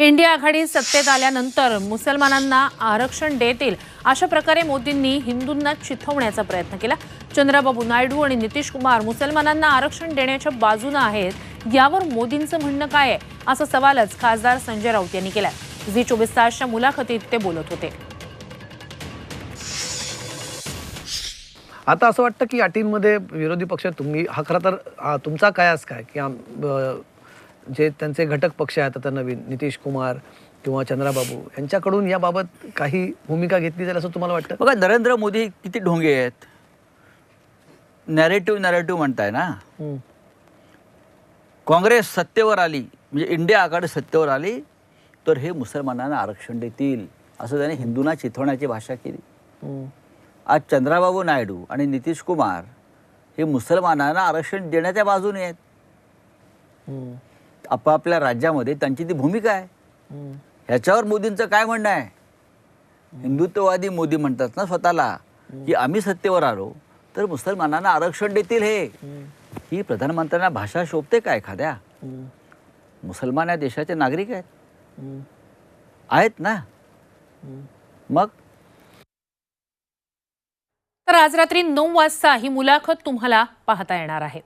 India आघाडी सत्तेत आल्यानंतर मुसलमानांना आरक्षण देतील अशा प्रकारे मोदींनी हिंदूंना चिथवण्याचा प्रयत्न केला. चंद्राबाबू नायडू आणि नितीश कुमार मुसलमानांना आरक्षण देण्याच्या बाजूनं आहेत. यावर मोदींचं म्हणणं काय आहे? असा सवालच खासदार संजय राऊत यांनी केला झी चोवीस तासच्या मुलाखतीत ते बोलत होते. आता असं वाटतं की अटींमध्ये विरोधी पक्ष तुम्ही हा खरं तर तुमचा कयास काय? की जे त्यांचे घटक पक्ष आहेत आता नवीन नितीश कुमार किंवा चंद्राबाबू यांच्याकडून याबाबत काही भूमिका घेतली जाईल असं तुम्हाला वाटतं बघा नरेंद्र मोदी किती ढोंगे आहेत नॅरेटिव्ह नॅरेटिव्ह म्हणताय ना. काँग्रेस सत्तेवर आली म्हणजे इंडिया आघाडी सत्तेवर आली तर हे मुसलमानांना आरक्षण देतील असं त्याने हिंदूंना चिथवण्याची भाषा केली. आज चंद्राबाबू नायडू आणि नितीश कुमार हे मुसलमानांना आरक्षण देण्याच्या बाजूने आहेत. आपापल्या राज्यामध्ये त्यांची ती भूमिका आहे. ह्याच्यावर मोदींचं काय म्हणणं आहे? हिंदुत्ववादी मोदी म्हणतात ना स्वतःला की आम्ही सत्तेवर आलो तर मुसलमानांना आरक्षण देतील हे. ही प्रधानमंत्र्यांना भाषा शोभते का एखाद्या. मुसलमान या देशाचे नागरिक आहेत. आहेत ना? मग? तर आज रात्री नऊ वाजता ही मुलाखत तुम्हाला पाहता येणार आहे.